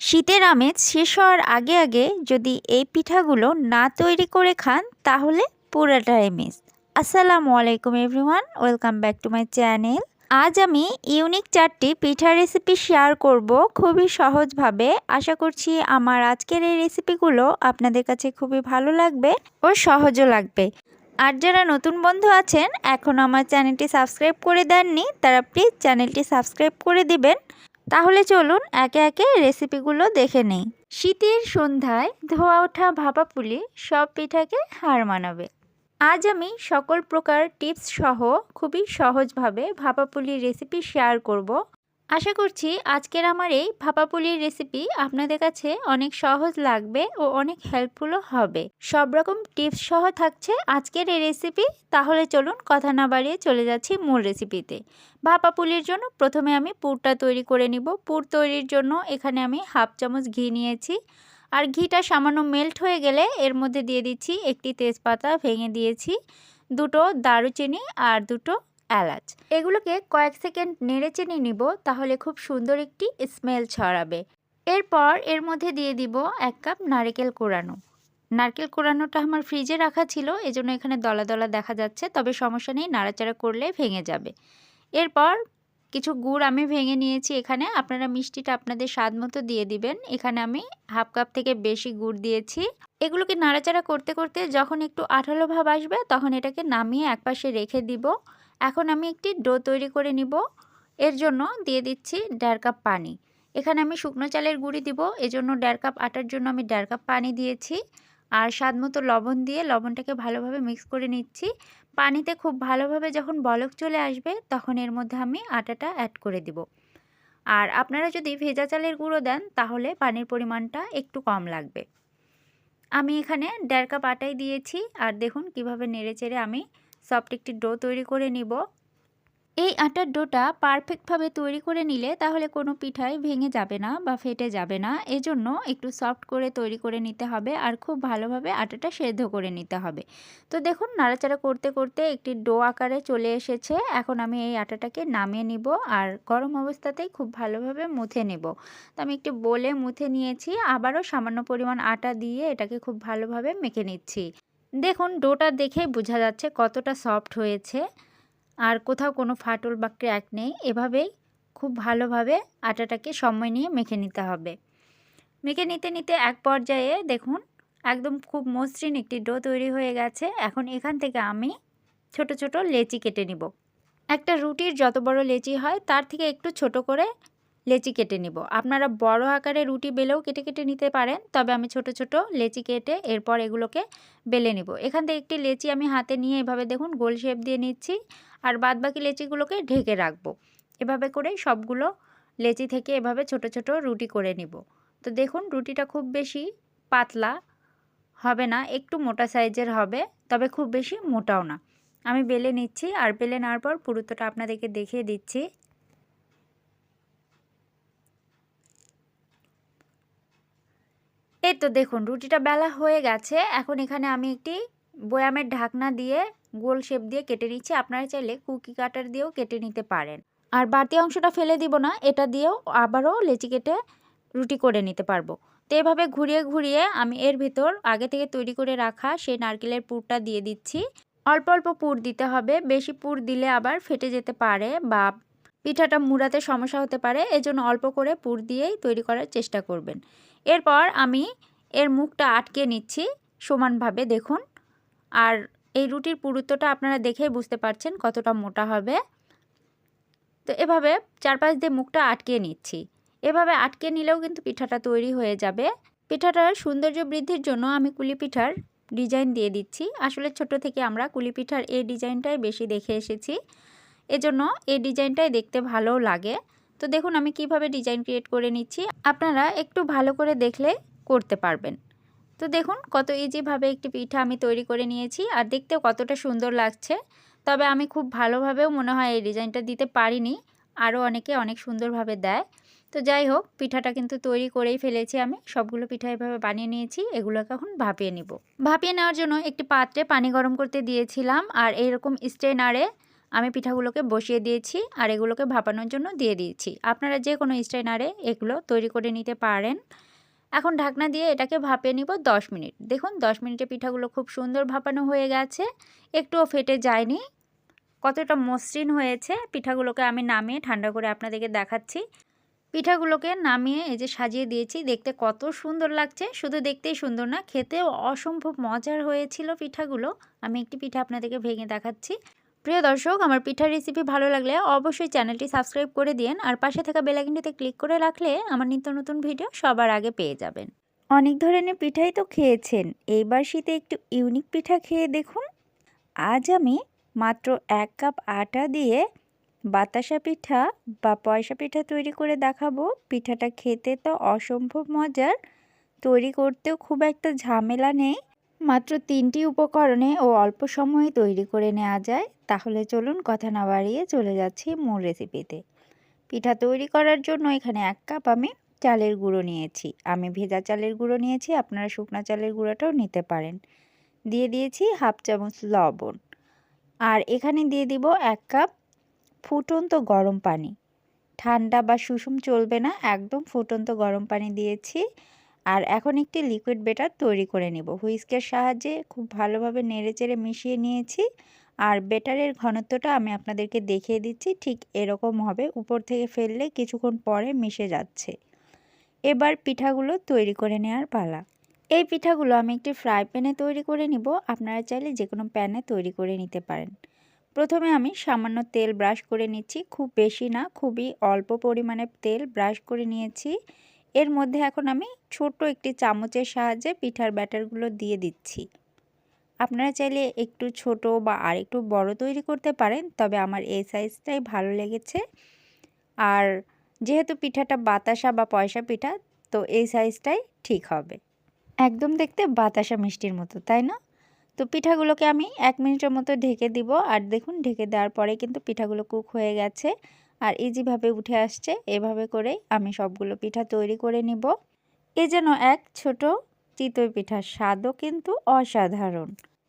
শীতের আমেজ শেষ হওয়ার আগে আগে যদি এই পিঠাগুলো না তৈরি করে খান, তাহলে পুরাটাই মিস আসসালামু আলাইকুম everyone, welcome back to my channel. আজ আমি ইউনিক চারটি পিঠা রেসিপি শেয়ার করব খুবই সহজভাবে। আশা করছি আমার আজকের এই রেসিপিগুলো আপনাদের কাছে খুবই ভালো লাগবে ও সহজও লাগবে। আর যারা নতুন বন্ধু আছেন, এখন আমার চ্যানেলটি সাবস্ক্রাইব করে দেননি, তারা প্লিজ চ্যানেলটি সাবস্ক্রাইব করে দিবেন। তাহলে চলুন একে একে রেসিপিগুলো দেখে নেই। শীতের সন্ধ্যায় ধোয়া ওঠা ভাপা পুলি সব পিঠাকে হার মানাবে। আজ আমি সকল প্রকার টিপস সহ খুবই সহজভাবে ভাপা পুলির রেসিপি শেয়ার করব। আশা করছি আজকের আমার এই ভাপা পুলির রেসিপি আপনাদের কাছে অনেক সহজ লাগবে ও অনেক হেল্পফুলও হবে। সব রকম টিপস সহ থাকছে আজকের এই রেসিপি তাহলে চলুন কথা না বাড়িয়ে চলে যাচ্ছি মূল রেসিপিতে ভাপা পুলির জন্য প্রথমে আমি পুরটা তৈরি করে নিব। পুর তৈরির জন্য এখানে আমি হাফ চামচ ঘি নিয়েছি। আর ঘিটা সামান্য মেল্ট হয়ে গেলে এর মধ্যে দিয়ে দিচ্ছি একটি তেজপাতা ভেঙে দিয়েছি। দুটো দারুচিনি আর দুটো এলাচ। এগুলোকে কয়েক সেকেন্ড নেড়ে চেনে নিব, তাহলে খুব সুন্দর একটি স্মেল ছড়াবে। এরপর এর মধ্যে দিয়ে দিব এক কাপ নারকেল কোরানো। নারকেল কোরানোটা আমার ফ্রিজে রাখা ছিল, এজন্য এখানে দলা দলা দেখা যাচ্ছে, তবে সমস্যা নেই, নাড়াচাড়া করলে ভেঙে যাবে। এরপর কিছু গুড় আমি ভেঙে নিয়েছি এখানে, আপনারা মিষ্টিটা আপনাদের স্বাদ মতো দিয়ে দিবেন। এখানে আমি হাফ কাপ থেকে বেশি গুড় দিয়েছি। এগুলোকে নাড়াচাড়া করতে করতে যখন একটু আঠালো ভাব আসবে, তখন এটাকে নামিয়ে একপাশে রেখে দিব। এখন আমি একটি ডো তৈরি করে নিব। এর জন্য দিয়ে দিচ্ছি দেড় কাপ পানি। এখানে আমি শুকনো চালের গুঁড়ি দিব। এজন্য দেড় কাপ আটার জন্য আমি দেড় কাপ পানি দিয়েছি। আর স্বাদ মতো লবণ দিয়ে লবণটাকে ভালোভাবে মিক্স করে নিচ্ছি। পানিতে খুব ভালোভাবে যখন বলক চলে আসবে, তখন এর মধ্যে আমি আটাটা অ্যাড করে দিব। আর আপনারা যদি ভেজা চালের গুঁড়ো দেন, তাহলে পানির পরিমাণটা একটু কম লাগবে। আমি এখানে দেড় কাপ আটাই দিয়েছি। আর দেখুন কীভাবে নেড়ে চেড়ে আমি সফট একটি ডো তৈরি করে নিব। এই আটার ডোটা পারফেক্টভাবে তৈরি করে নিলে তাহলে কোনো পিঠাই ভেঙে যাবে না বা ফেটে যাবে না। এজন্য একটু সফট করে তৈরি করে নিতে হবে আর খুব ভালোভাবে আটাটা সেদ্ধ করে নিতে হবে। তো দেখুন, নাড়াচাড়া করতে করতে একটি ডো আকারে চলে এসেছে। এখন আমি এই আটাটাকে নামিয়ে নিব আর গরম অবস্থাতেই খুব ভালোভাবে মুথে নেব। তো আমি একটি বলে মুথে নিয়েছি। আবারও সামান্য পরিমাণ আটা দিয়ে এটাকে খুব ভালোভাবে মেখে নিচ্ছি। দেখুন, ডোটা দেখে বোঝা যাচ্ছে কতটা সফট হয়েছে। আর কোথাও কোনো ফাটল বা ক্র্যাক নেই। এভাবেই খুব ভালোভাবে আটাটাকে সময় নিয়ে মেখে নিতে হবে। মেখে নিতে নিতে এক পর্যায়ে দেখুন, একদম খুব মসৃণ একটি ডো তৈরি হয়ে গেছে। এখন এখান থেকে আমি ছোট ছোট লেচি কেটে নিব। একটা রুটির যত বড় লেচি হয়, তার থেকে একটু ছোট করে লেচি কেটে নিব। আপনারা বড় আকারে রুটি বেলেও কেটে কেটে নিতে পারেন, তবে আমি ছোট ছোট লেচি কেটে এরপর এগুলোকে বেলে নিব। এখান থেকে একটি লেচি আমি হাতে নিয়ে এভাবে দেখুন গোল শেপ দিয়ে নিচ্ছি, আর বাদ বাকি লেচিগুলোকে ঢেকে রাখব। এভাবে করেই সবগুলো লেচি থেকে এভাবে ছোট ছোট রুটি করে নিব। তো দেখুন রুটিটা খুব বেশি পাতলা হবে না, একটু মোটা সাইজের হবে, তবে খুব বেশি মোটাও না। আমি বেলে নিচ্ছি, আর বেলে নেওয়ার পর পুরুত্বটা আপনাদেরকে দেখিয়ে দিচ্ছি। তো দেখুন, রুটিটা বেলা হয়ে গেছে। এখন এখানে আমি একটি বয়ামের ঢাকনা দিয়ে গোল শেপ দিয়ে কেটে নিচ্ছি। আপনারা চাইলে কুকি কাটার দিয়েও কেটে নিতে পারেন। আর বাড়তি অংশটা ফেলে দিব না, এটা দিয়েও আবারও লেচি কেটে রুটি করে নিতে পারব। তো এভাবে ঘুরিয়ে ঘুরিয়ে আমি এর ভেতর আগে থেকে তৈরি করে রাখা সেই নারকেলের পুরটা দিয়ে দিচ্ছি। অল্প অল্প পুর দিতে হবে, বেশি পুর দিলে আবার ফেটে যেতে পারে বা পিঠাটা মুড়াতে সমস্যা হতে পারে। এজন্য অল্প করে পুর দিয়েই তৈরি করার চেষ্টা করবেন। এরপর আমি এর মুখটা আটকে নিচ্ছি সমানভাবে দেখুন। আর এই রুটির পুরুত্বটা আপনারা দেখেই বুঝতে পারছেন কতটা মোটা হবে। তো এভাবে চারপাশ দিয়ে মুখটা আটকে নিচ্ছি। এভাবে আটকে নিলেও কিন্তু পিঠাটা তৈরি হয়ে যাবে। পিঠাটার সৌন্দর্য বৃদ্ধির জন্য আমি কুলি পিঠার ডিজাইন দিয়ে দিচ্ছি। আসলে ছোট থেকে আমরা কুলি পিঠার এই ডিজাইনটাই বেশি দেখে এসেছি। এজন্য এই ডিজাইনটাই দেখতে ভালোও লাগে। তো দেখুন আমি কীভাবে ডিজাইন ক্রিয়েট করে নিচ্ছি। আপনারা একটু ভালো করে দেখলে করতে পারবেন। তো দেখুন কত ইজিভাবে একটি পিঠা আমি তৈরি করে নিয়েছি আর দেখতেও কতটা সুন্দর লাগছে। তবে আমি খুব ভালোভাবেও মনে হয় এই ডিজাইনটা দিতে পারিনি। আরও অনেকে অনেক সুন্দরভাবে দেয়। তো যাই হোক, পিঠাটা কিন্তু তৈরি করেই ফেলেছি আমি। সবগুলো পিঠা এভাবে বানিয়ে নিয়েছি, এগুলোকে এখন ভাপিয়ে নিব। ভাপিয়ে নেওয়ার জন্য একটি পাত্রে পানি গরম করতে দিয়েছিলাম আর এইরকম স্ট্রেনারে আমি পিঠাগুলোকে বসিয়ে দিয়েছি আর এগুলোকে ভাপানোর জন্য দিয়ে দিয়েছি। আপনারা যে কোনো স্ট্রেনারে এগুলো তৈরি করে নিতে পারেন। এখন ঢাকনা দিয়ে এটাকে ভাপিয়ে নিব দশ মিনিট। দেখুন, দশ মিনিটে পিঠাগুলো খুব সুন্দর ভাপানো হয়ে গেছে। একটুও ফেটে যায়নি। কতটা মসৃণ হয়েছে পিঠাগুলোকে আমি নামিয়ে ঠান্ডা করে আপনাদেরকে দেখাচ্ছি। পিঠাগুলোকে নামিয়ে এই যে সাজিয়ে দিয়েছি, দেখতে কত সুন্দর লাগছে। শুধু দেখতেই সুন্দর না, খেতেও অসম্ভব মজার হয়েছিল পিঠাগুলো। আমি একটি পিঠা আপনাদেরকে ভেঙে দেখাচ্ছি। প্রিয় দর্শক, আমার পিঠার রেসিপি ভালো লাগলে অবশ্যই চ্যানেলটি সাবস্ক্রাইব করে দিন আর পাশে থাকা বেলাইকনটিতে ক্লিক করে রাখলে আমার নিত্য নতুন ভিডিও সবার আগে পেয়ে যাবেন। অনেক ধরনের পিঠাই তো খেয়েছেন, এইবার শীতে একটু ইউনিক পিঠা খেয়ে দেখুন। আজ আমি মাত্র এক কাপ আটা দিয়ে বাতাসা পিঠা বা পয়সা পিঠা তৈরি করে দেখাবো। পিঠাটা খেতে তো অসম্ভব মজার, তৈরি করতেও খুব একটা ঝামেলা নেই। মাত্র তিনটি উপকরণে ও অল্প সময়ে তৈরি করে নেওয়া যায়, তাহলে চলুন কথা না বাড়িয়ে চলে যাচ্ছি মূল রেসিপিতে পিঠা তৈরি করার জন্য এখানে এক কাপ আমি চালের গুঁড়ো নিয়েছি। আমি ভেজা চালের গুঁড়ো নিয়েছি, আপনারা শুকনা চালের গুঁড়োটাও নিতে পারেন। দিয়ে দিয়েছি হাফ চামচ লবণ। আর এখানে দিয়ে দিব এক কাপ ফুটন্ত গরম পানি। ঠান্ডা বা সুষুম চলবে না, একদম ফুটন্ত গরম পানি দিয়েছি। আর এখন একটি লিকুইড বেটার তৈরি করে নেব। হুইস্কের সাহায্যে খুব ভালোভাবে নেড়েচেড়ে মিশিয়ে নিয়েছি। আর বেটারের ঘনত্বটা আমি আপনাদেরকে দেখিয়ে দিচ্ছি, ঠিক এরকম হবে। উপর থেকে ফেললে কিছুক্ষণ পরে মিশে যাচ্ছে। এবার পিঠাগুলো তৈরি করে নেওয়ার পালা। এই পিঠাগুলো আমি একটি ফ্রাই প্যানে তৈরি করে নিব। আপনারা চাইলে যে কোনো প্যানে তৈরি করে নিতে পারেন। প্রথমে আমি সামান্য তেল ব্রাশ করে নিচ্ছি। খুব বেশি না, খুবই অল্প পরিমাণে তেল ব্রাশ করে নিয়েছি। এর মধ্যে এখন আমি ছোট একটি চামচের সাহায্যে পিঠার ব্যাটারগুলো দিয়ে দিচ্ছি। আপনারা চাইলে একটু ছোট বা আর একটু বড় তৈরি করতে পারেন, তবে আমার এই সাইজটাই ভালো লেগেছে। আর যেহেতু পিঠাটা বাতাসা বা পয়সা পিঠা, তো এই সাইজটাই ঠিক হবে। একদম দেখতে বাতাসা মিষ্টির মতো, তাই না? তো পিঠাগুলোকে আমি এক মিনিটের মতো ঢেকে দিব, আর দেখুন ঢেকে দেওয়ার পরে কিন্তু পিঠাগুলো কুক হয়ে গেছে। আর ইজিভাবে উঠে আসছে, এভাবে করে আমি সবগুলো পিঠা তৈরি করে নিব। এ যেন এক ছোট চিতই পিঠার স্বাদও কিন্তু অসাধারণ।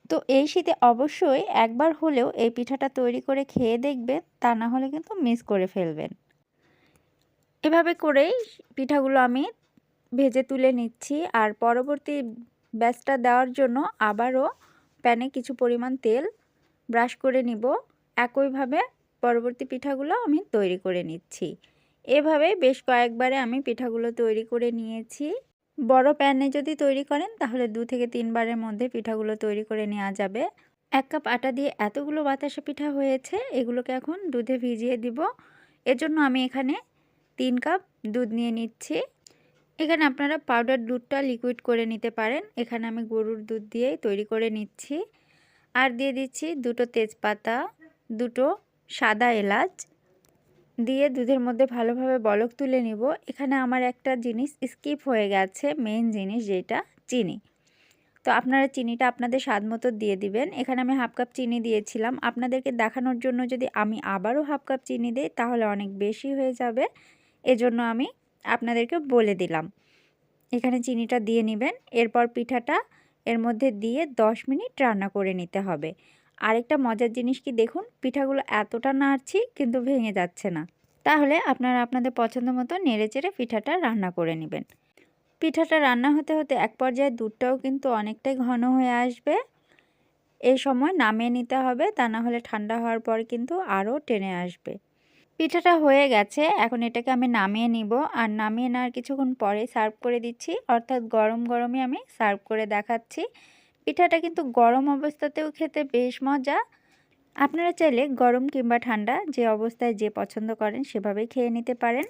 তো এই শীতে অবশ্যই একবার হলেও এই পিঠাটা তৈরি করে খেয়ে দেখবেন, তা না হলে কিন্তু মিস করে ফেলবেন। এভাবে করেই পিঠাগুলো আমি ভেজে তুলে নিচ্ছি আর পরবর্তী ব্যাচটা দেওয়ার জন্য আবারও প্যানে কিছু পরিমাণ তেল ব্রাশ করে নিব। একইভাবে পরবর্তী পিঠাগুলো আমি তৈরি করে নিচ্ছি। এভাবে বেশ কয়েকবারে আমি পিঠাগুলো তৈরি করে নিয়েছি। বড় প্যানে যদি তৈরি করেন, তাহলে দু থেকে তিনবারের মধ্যে পিঠাগুলো তৈরি করে নেওয়া যাবে। এক কাপ আটা দিয়ে এতগুলো বাতাসা পিঠা হয়েছে, এগুলোকে এখন দুধে ভিজিয়ে দিব। এজন্য আমি এখানে তিন কাপ দুধ নিয়ে নিচ্ছি। এখানে আপনারা পাউডার দুধটা লিকুইড করে নিতে পারেন। এখানে আমি গরুর দুধ দিয়েই তৈরি করে নিচ্ছি। আর দিয়ে দিচ্ছি দুটো তেজপাতা, দুটো সাদা এলাচ দিয়ে দুধের মধ্যে ভালোভাবে বলক তুলে নিব। এখানে আমার একটা জিনিস স্কিপ হয়ে গেছে মেন জিনিস যেটা, চিনি। তো আপনারা চিনিটা আপনাদের স্বাদ মতো দিয়ে দিবেন। এখানে আমি হাফ কাপ চিনি দিয়েছিলাম। আপনাদেরকে দেখানোর জন্য যদি আমি আবারও হাফ কাপ চিনি দিই, তাহলে অনেক বেশি হয়ে যাবে। এজন্য আমি আপনাদেরকে বলে দিলাম। এখানে চিনিটা দিয়ে নেবেন। এরপর পিঠাটা এর মধ্যে দিয়ে 10 মিনিট রান্না করে নিতে হবে। আরেকটা মজার জিনিস কি দেখুন? পিঠাগুলো এতটা নাড়ছি, কিন্তু ভেঙে যাচ্ছে না। তাহলে আপনারা আপনাদের পছন্দ মতো নেড়েচেড়ে পিঠাটা রান্না করে নেবেন। পিঠাটা রান্না হতে হতে এক পর্যায়ে দুধটাও কিন্তু অনেকটাই ঘন হয়ে আসবে। এই সময় নামিয়ে নিতে হবে, তা না হলে ঠান্ডা হওয়ার পর কিন্তু আরও টেনে আসবে। পিঠাটা হয়ে গেছে, এখন এটাকে আমি নামিয়ে নিব। আর নামিয়ে নেওয়ার কিছুক্ষণ পরে সার্ভ করে দিচ্ছি, অর্থাৎ গরম গরমই আমি সার্ভ করে দেখাচ্ছি। পিঠাটা কিন্তু গরম অবস্থাতেও খেতে বেশ মজা। আপনারা চাইলে গরম কিংবা ঠান্ডা যে অবস্থায় যে পছন্দ করেন সেভাবেই খেয়ে নিতে পারেন।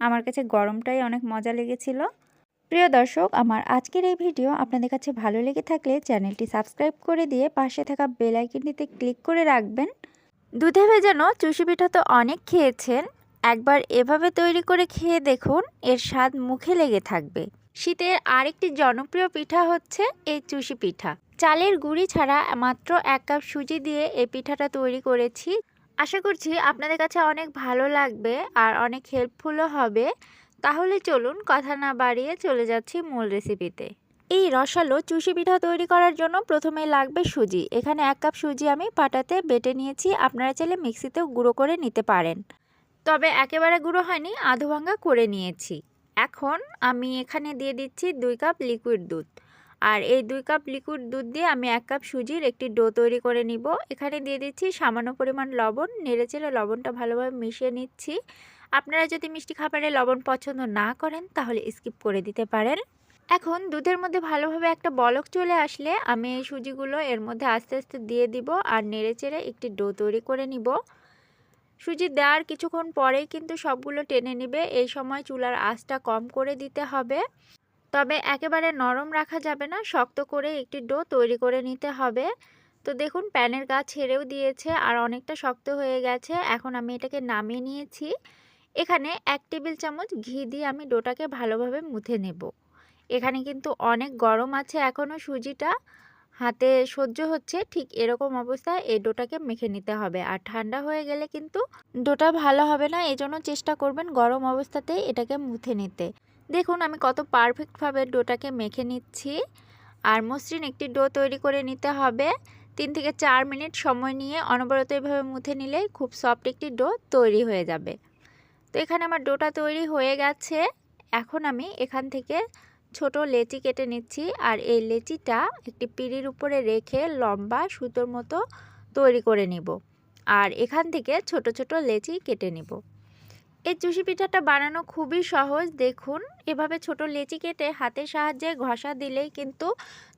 আমার কাছে গরমটাই অনেক মজা লেগেছিল। প্রিয় দর্শক, আমার আজকের এই ভিডিও আপনাদের কাছে ভালো লেগে থাকলে চ্যানেলটি সাবস্ক্রাইব করে দিয়ে পাশে থাকা বেল আইকনটিতে ক্লিক করে রাখবেন। দুধে ভেজানো চুষি পিঠা তো অনেক খেয়েছেন, একবার এভাবে তৈরি করে খেয়ে দেখুন, এর স্বাদ মুখে লেগে থাকবে। শীতের আরেকটি জনপ্রিয় পিঠা হচ্ছে এই চুষি পিঠা। চালের গুঁড়ি ছাড়া মাত্র এক কাপ সুজি দিয়ে এই পিঠাটা তৈরি করেছি। আশা করছি আপনাদের কাছে অনেক ভালো লাগবে আর অনেক হেল্পফুলও হবে। তাহলে চলুন কথা না বাড়িয়ে চলে যাচ্ছি মূল রেসিপিতে। এই রসালো চুষি পিঠা তৈরি করার জন্য প্রথমে লাগবে সুজি। এখানে এক কাপ সুজি আমি পাটাতে বেটে নিয়েছি। আপনারা চাইলে মিক্সিতেও গুঁড়ো করে নিতে পারেন। তবে একেবারে গুঁড়ো হয়নি, আধো ভাঙ্গা করে নিয়েছি। এখন আমি এখানে দিয়ে দিচ্ছি দুই কাপ লিকুইড দুধ। আর এই দুই কাপ লিকুইড দুধ দিয়ে আমি এক কাপ সুজির একটি ডো তৈরি করে নিব। এখানে দিয়ে দিচ্ছি সামান্য পরিমাণ লবণ নেড়েচেড়ে লবণটা ভালোভাবে মিশিয়ে নিচ্ছি। আপনারা যদি মিষ্টি খাবারে লবণ পছন্দ না করেন, তাহলে স্কিপ করে দিতে পারেন। এখন দুধের মধ্যে ভালোভাবে একটা বলক চলে আসলে আমি এই সুজিগুলো এর মধ্যে আস্তে আস্তে দিয়ে দিব আর নেড়েচেড়ে একটি ডো তৈরি করে নিব। সুজি দেওয়ার কিছুক্ষণ পরেই কিন্তু সবগুলো টেনে নেবে। এই সময় চুলার আঁচটা কম করে দিতে হবে। তবে একেবারে নরম রাখা যাবে না, শক্ত করে একটি ডো তৈরি করে নিতে হবে। তো দেখুন, প্যানের গা ছেড়েও দিয়েছে আর অনেকটা শক্ত হয়ে গেছে। এখন আমি এটাকে নামিয়ে নিয়েছি। এখানে এক টেবিল চামচ ঘি দিয়ে আমি ডোটাকে ভালোভাবে মুথে নেব। এখানে কিন্তু অনেক গরম আছে এখনও সুজিটা। হাতে সহ্য হচ্ছে ঠিক এরকম অবস্থায় এই ডোটাকে মেখে নিতে হবে। আর ঠান্ডা হয়ে গেলে কিন্তু ডোটা ভালো হবে না এই জন্য চেষ্টা করবেন গরম অবস্থাতেই এটাকে মুথে নিতে। দেখুন, আমি কত পারফেক্টভাবে ডোটাকে মেখে নিচ্ছি। আর মসৃণ একটি ডো তৈরি করে নিতে হবে। তিন থেকে চার মিনিট সময় নিয়ে অনবরত এভাবে মুথে নিলে খুব সফট একটি ডো তৈরি হয়ে যাবে। তো এখানে আমার ডোটা তৈরি হয়ে গেছে। এখন আমি এখান থেকে ছোট লেচি কেটে নিচ্ছি আর এই লেচিটা একটি পিড়ির উপরে রেখে লম্বা সুতোর মতো তৈরি করে নিব আর এখান থেকে ছোট ছোট লেচি কেটে নিব। এই চুষি পিঠাটা বানানো খুবই সহজ, দেখুন। এভাবে ছোট লেচি কেটে হাতের সাহায্যে ঘষা দিলেই কিন্তু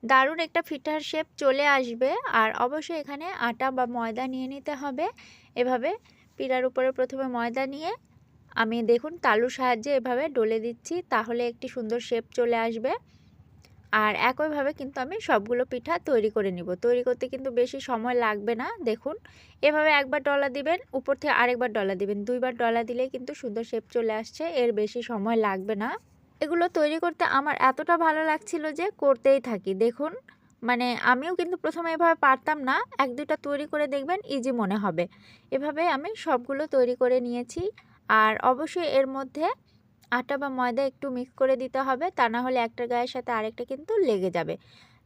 দারুণ একটা ফিটার শেপ চলে আসবে আর অবশ্যই এখানে আটা বা ময়দা নিয়ে নিতে হবে। এভাবে পিঠার উপরে প্রথমে ময়দা নিয়ে আমি দেখুন তালুর সাহায্যে এভাবে ডলে দিচ্ছি, তাহলে একটি সুন্দর শেপ চলে আসবে। আর একইভাবে কিন্তু আমি সবগুলো পিঠা তৈরি করে নিব। তৈরি করতে কিন্তু বেশি সময় লাগবে না, দেখুন। এভাবে একবার ডলা দিবেন, উপর থেকে আরেকবার ডলা দিবেন। দুইবার ডলা দিলে কিন্তু সুন্দর শেপ চলে আসছে, এর বেশি সময় লাগবে না। এগুলো তৈরি করতে আমার এতটা ভালো লাগছিল যে করতেই থাকি, দেখুন। মানে আমিও কিন্তু প্রথমে এভাবে পারতাম না, এক দুটা তৈরি করে দেখবেন ইজি মনে হবে। এভাবে আমি সবগুলো তৈরি করে নিয়েছি। আর অবশ্যই এর মধ্যে আটা বা ময়দা একটু মিক্স করে দিতে হবে, তা না হলে একটা গায়ের সাথে আরেকটা কিন্তু লেগে যাবে।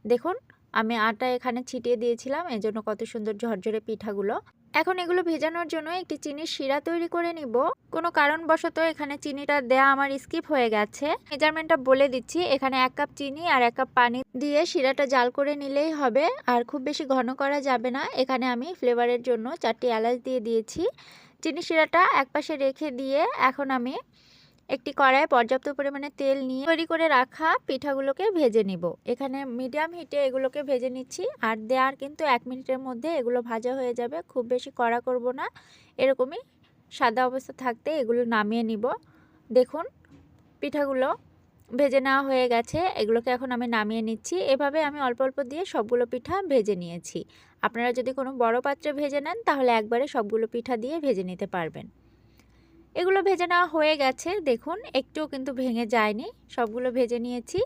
দেখুন, আমি আটা এখানে ছিটিয়ে দিয়েছিলাম এই জন্য কত সুন্দর ঝরঝরে পিঠাগুলো। এখন এগুলো ভেজানোর জন্য একটি চিনির শিরা তৈরি করে নিব। কোনো কারণবশত এখানে চিনিটা দেয়া আমার স্কিপ হয়ে গেছে। মেজারমেন্টটা বলে দিচ্ছি, এখানে এক কাপ চিনি আর এক কাপ পানি দিয়ে শিরাটা জাল করে নিলেই হবে। আর খুব বেশি ঘন করা যাবে না, এখানে আমি ফ্লেভারের জন্য চারটি এলাচ দিয়ে দিয়েছি। চিনি শিরাটা একপাশে রেখে দিয়ে এখন আমি একটি কড়াই পর্যাপ্ত পরিমাণে তেল নিয়ে তৈরি করে রাখা পিঠাগুলোকে ভেজে নিব। এখানে মিডিয়াম হিটে এগুলোকে ভেজে নিচ্ছি। আর দেওয়ার কিন্তু এক মিনিটের মধ্যে এগুলো ভাজা হয়ে যাবে। খুব বেশি কড়া করব না। এরকমই সাদা অবস্থা থাকতে এগুলো নামিয়ে নিব। দেখুন, পিঠাগুলো ভেজে নেওয়া হয়ে গেছে, এগুলোকে এখন আমি নামিয়ে নিচ্ছি। এভাবে আমি অল্প অল্প দিয়ে সবগুলো পিঠা ভেজে নিয়েছি। আপনারা যদি কোনো বড় পাত্রে ভেজে নেন, তাহলে একবারে সবগুলো পিঠা দিয়ে ভেজে নিতে পারবেন। এগুলো ভেজে নেওয়া হয়ে গেছে, দেখুন, একটুও কিন্তু ভেঙে যায়নি। সবগুলো ভেজে নিয়েছি।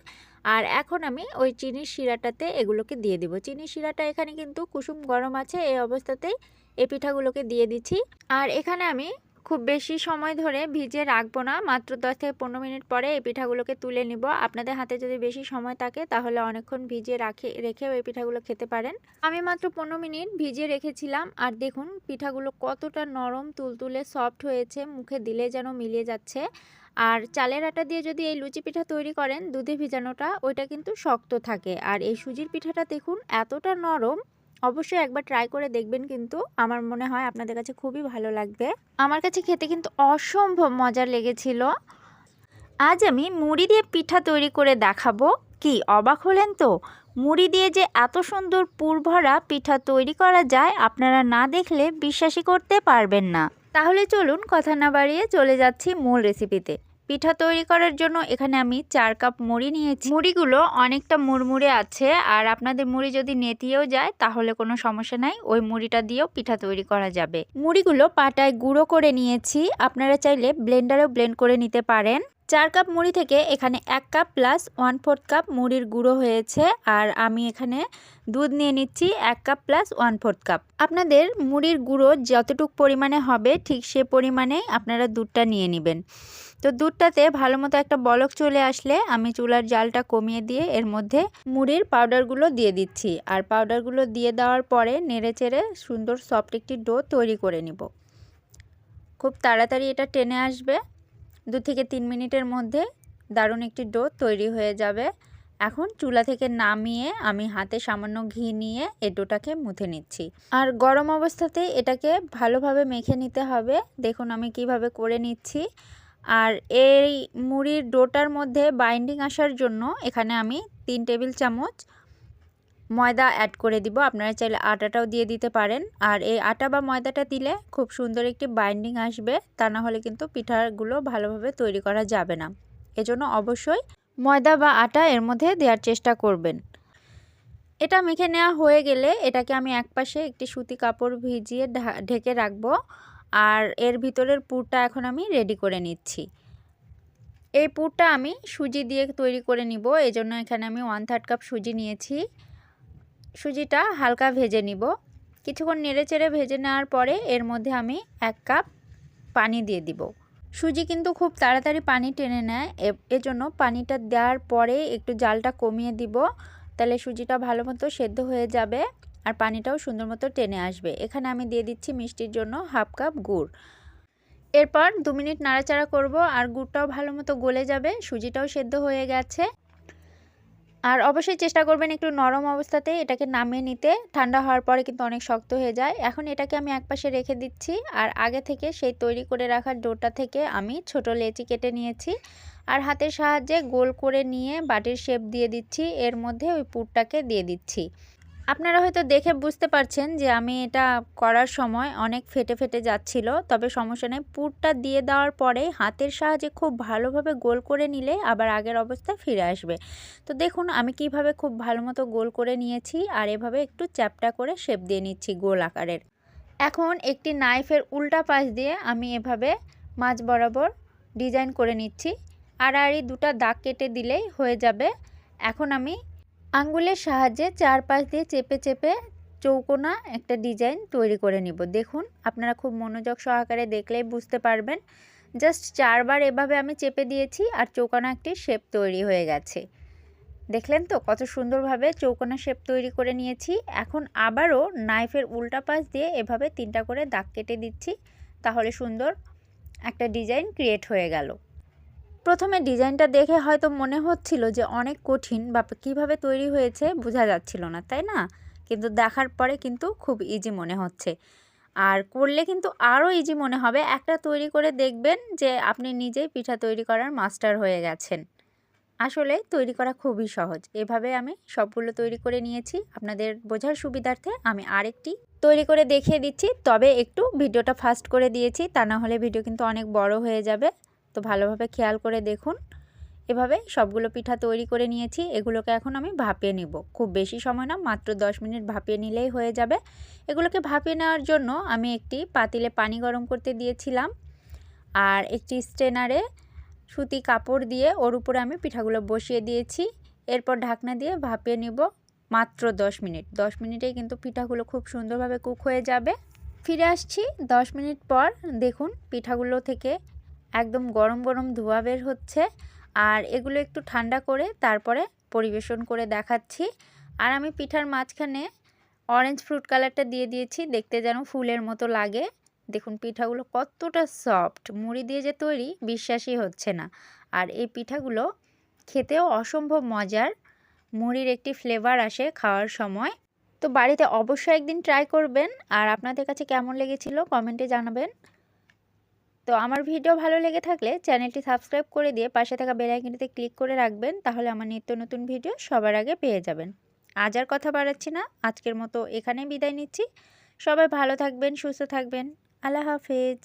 আর এখন আমি ওই চিনির শিরাটাতে এগুলোকে দিয়ে দিব। চিনির শিরাটা এখানে কিন্তু কুসুম গরম আছে, এই অবস্থাতেই এই পিঠাগুলোকে দিয়ে দিচ্ছি। আর এখানে আমি খুব বেশি সময় ধরে ভিজে রাখব না, মাত্র দশ থেকে পনেরো মিনিট পরে এই পিঠাগুলোকে তুলে নিব। আপনাদের হাতে যদি বেশি সময় থাকে, তাহলে অনেকক্ষণ ভিজিয়ে রাখে, রেখেও এই পিঠাগুলো খেতে পারেন। আমি মাত্র পনেরো মিনিট ভিজিয়ে রেখেছিলাম, আর দেখুন পিঠাগুলো কতটা নরম, তুলতুলে, সফট হয়েছে, মুখে দিলে যেন মিলিয়ে যাচ্ছে। আর চালের আটা দিয়ে যদি এই লুচি পিঠা তৈরি করেন, দুধে ভিজানোটা, ওইটা কিন্তু শক্ত থাকে। আর এই সুজির পিঠাটা দেখুন এতটা নরম অবশ্যই একবার ট্রাই করে দেখবেন কিন্তু আমার মনে হয় আপনাদের কাছে খুবই ভালো লাগবে। আমার কাছে খেতে কিন্তু অসম্ভব মজার লেগেছিল। আজ আমি মুড়ি দিয়ে পিঠা তৈরি করে দেখাবো। কি, অবাক হলেন তো? মুড়ি দিয়ে যে এত সুন্দর পুরভরা পিঠা তৈরি করা যায়, আপনারা না দেখলে বিশ্বাসই করতে পারবেন না। তাহলে চলুন কথা না বাড়িয়ে চলে যাচ্ছি মূল রেসিপিতে পিঠা তৈরি করার জন্য এখানে আমি চার কাপ মুড়ি নিয়েছি। মুড়িগুলো অনেকটা মুড়মুড়ে আছে আর আপনাদের মুড়ি যদি নেতিয়েও যায় তাহলে কোনো সমস্যা নাই, ওই মুড়িটা দিয়েও পিঠা তৈরি করা যাবে। মুড়িগুলো পাটায় গুঁড়ো করে নিয়েছি, আপনারা চাইলে ব্লেন্ডারেও ব্লেন্ড করে নিতে পারেন। চার কাপ মুড়ি থেকে এখানে এক cup plus one fourth cup মুড়ির গুঁড়ো হয়েছে আর আমি এখানে দুধ নিয়ে নিচ্ছি এক cup plus one fourth cup আপনাদের মুড়ির গুঁড়ো যতটুক পরিমাণে হবে ঠিক সে পরিমাণেই আপনারা দুধটা নিয়ে নেবেন। তো দুধটাতে ভালো মতো একটা বলক চলে আসলে আমি চুলার জালটা কমিয়ে দিয়ে এর মধ্যে মুড়ির পাউডারগুলো দিয়ে দিচ্ছি। আর পাউডারগুলো দিয়ে দেওয়ার পরে নেড়ে চেড়ে সুন্দর সফট একটি ডো তৈরি করে নিব। খুব তাড়াতাড়ি এটা টেনে আসবে। দু থেকে তিন মিনিটের মধ্যে দারুণ একটি ডো তৈরি হয়ে যাবে। এখন চুলা থেকে নামিয়ে আমি হাতে সামান্য ঘি নিয়ে এই ডোটাকে মুথে নিচ্ছি। আর গরম অবস্থাতে এটাকে ভালোভাবে মেখে নিতে হবে। দেখুন আমি কীভাবে করে নিচ্ছি। আর এই মুড়ির ডোটার মধ্যে বাইন্ডিং আসার জন্য এখানে আমি তিন টেবিল চামচ ময়দা অ্যাড করে দিব। আপনারা চাইলে আটাটাও দিয়ে দিতে পারেন। আর এই আটা বা ময়দাটা দিলে খুব সুন্দর একটি বাইন্ডিং আসবে। তা না হলে কিন্তু পিঠাগুলো ভালোভাবে তৈরি করা যাবে না। এজন্য অবশ্যই ময়দা বা আটা এর মধ্যে দেওয়ার চেষ্টা করবেন। এটা মেখে নেওয়া হয়ে গেলে এটাকে আমি একপাশে একটি সুতি কাপড় ভিজিয়ে ঢেকে রাখব। আর এর ভিতরের পুরটা এখন আমি রেডি করে নিচ্ছি। এই পুরটা আমি সুজি দিয়ে তৈরি করে নিব এই জন্য এখানে আমি ওয়ান থার্ড কাপ সুজি নিয়েছি। সুজিটা হালকা ভেজে নিব। কিছুক্ষণ নেড়ে চেড়ে ভেজে নেওয়ার পরে এর মধ্যে আমি এক কাপ পানি দিয়ে দিব। সুজি কিন্তু খুব তাড়াতাড়ি পানি টেনে নেয় এজন্য পানিটা দেওয়ার পরে একটু জালটা কমিয়ে দিব। তাহলে সুজিটা ভালো মতো সেদ্ধ হয়ে যাবে। আর পানিটাও সুন্দর মতো টেনে আসবে। এখানে আমি দিয়ে দিচ্ছি মিষ্টির জন্য হাফ কাপ গুড়। এরপর দু মিনিট নাড়াচাড়া করব আর গুড়টাও ভালো মতো গলে যাবে, সুজিটাও সেদ্ধ হয়ে গেছে। আর অবশ্যই চেষ্টা করবেন একটু নরম অবস্থাতে এটাকে নামিয়ে নিতে। ঠান্ডা হওয়ার পরে কিন্তু অনেক শক্ত হয়ে যায়। এখন এটাকে আমি একপাশে রেখে দিচ্ছি আর আগে থেকে সেই তৈরি করে রাখা ডোটা থেকে আমি ছোট লেচি কেটে নিয়েছি। আর হাতের সাহায্যে গোল করে নিয়ে বাটির শেপ দিয়ে দিচ্ছি। এর মধ্যে ওই পুরটাকে দিয়ে দিচ্ছি। আপনারা হয়তো দেখে বুঝতে পারছেন যে আমি এটা করার সময় অনেক ফেটে ফেটে যাচ্ছিল, তবে সমস্যা নেই। পুরটা দিয়ে দেওয়ার পরে হাতের সাহায্যে খুব ভালোভাবে গোল করে নিলে আবার আগের অবস্থায় ফিরে আসবে। তো দেখুন, আমি কীভাবে খুব ভালো মতো গোল করে নিয়েছি আর এভাবে একটু চ্যাপটা করে শেপ দিয়ে নিচ্ছি গোল আকারের। এখন একটি নাইফের উল্টা পাশ দিয়ে আমি এভাবে মাছ বরাবর ডিজাইন করে নিচ্ছি। এই দুটা দাগ কেটে দিলেই হয়ে যাবে। এখন আমি আঙ্গুলের সাহায্যে চারপাশ দিয়ে চেপে চেপে চৌকোনা একটা ডিজাইন তৈরি করে নিব। দেখুন, আপনারা খুব মনোযোগ সহকারে দেখলেই বুঝতে পারবেন। জাস্ট চারবার এভাবে আমি চেপে দিয়েছি আর চৌকোনা একটি শেপ তৈরি হয়ে গেছে। দেখলেন তো, কত সুন্দরভাবে চৌকোনা শেপ তৈরি করে নিয়েছি। এখন আবারও নাইফের উল্টা পাশ দিয়ে এভাবে তিনটা করে দাগ কেটে দিচ্ছি। তাহলে সুন্দর একটা ডিজাইন ক্রিয়েট হয়ে গেল। প্রথমে ডিজাইনটা দেখে হয়তো মনে হচ্ছিল যে অনেক কঠিন বা কীভাবে তৈরি হয়েছে বোঝা যাচ্ছিল না, তাই না? কিন্তু দেখার পরে কিন্তু খুব ইজি মনে হচ্ছে। আর করলে কিন্তু আরও ইজি মনে হবে। একটা তৈরি করে দেখবেন যে আপনি নিজেই পিঠা তৈরি করার মাস্টার হয়ে গেছেন। আসলে তৈরি করা খুবই সহজ। এভাবে আমি সবগুলো তৈরি করে নিয়েছি। আপনাদের বোঝার সুবিধার্থে আমি আরেকটি তৈরি করে দেখিয়ে দিচ্ছি। তবে একটু ভিডিওটা ফাস্ট করে দিয়েছি, তা না হলে ভিডিও কিন্তু অনেক বড় হয়ে যাবে। তো ভালোভাবে খেয়াল করে দেখুন। এভাবে সবগুলো পিঠা তৈরি করে নিয়েছি। এগুলোকে এখন আমি ভাপিয়ে নিব। খুব বেশি সময় না, মাত্র 10 মিনিট ভাপিয়ে নিলেই হয়ে যাবে। এগুলোকে ভাপিয়ে নেওয়ার জন্য আমি একটি পাতিলে পানি গরম করতে দিয়েছিলাম আর একটি স্ট্রেনারে সুতি কাপড় দিয়ে ওর উপরে আমি পিঠাগুলো বসিয়ে দিয়েছি। এরপর ঢাকনা দিয়ে ভাপিয়ে নিব মাত্র 10 মিনিট। 10 মিনিটেই কিন্তু পিঠাগুলো খুব সুন্দরভাবে কুক হয়ে যাবে। ফিরে আসছি 10 মিনিট পর। দেখুন, পিঠাগুলো থেকে একদম গরম গরম ধোয়া বের হচ্ছে। আর এগুলো একটু ঠান্ডা করে তারপরে পরিবেশন করে দেখাচ্ছি। আর আমি পিঠার মাঝখানে অরেঞ্জ ফ্রুট কালারটা দিয়ে দিয়েছি, দেখতে যেন ফুলের মতো লাগে। দেখুন, পিঠাগুলো কতটা সফট মুড়ি দিয়ে যে তৈরি, বিশ্বাসই হচ্ছে না। আর এই পিঠাগুলো খেতেও অসম্ভব মজার। মুড়ির একটি ফ্লেভার আসে খাওয়ার সময়। তো বাড়িতে অবশ্যই একদিন ট্রাই করবেন। আর আপনাদের কাছে কেমন লেগেছিল কমেন্টে জানাবেন। তো আমার ভিডিও ভালো লেগে থাকলে চ্যানেলটি সাবস্ক্রাইব করে দিয়ে পাশে থাকা বেলাইকিনিতে ক্লিক করে রাখবেন, তাহলে আমার নিত্য নতুন ভিডিও সবার আগে পেয়ে যাবেন। আজ আর কথা বাড়াচ্ছি না, আজকের মতো এখানে বিদায় নিচ্ছি। সবাই ভালো থাকবেন, সুস্থ থাকবেন। আল্লাহ হাফেজ।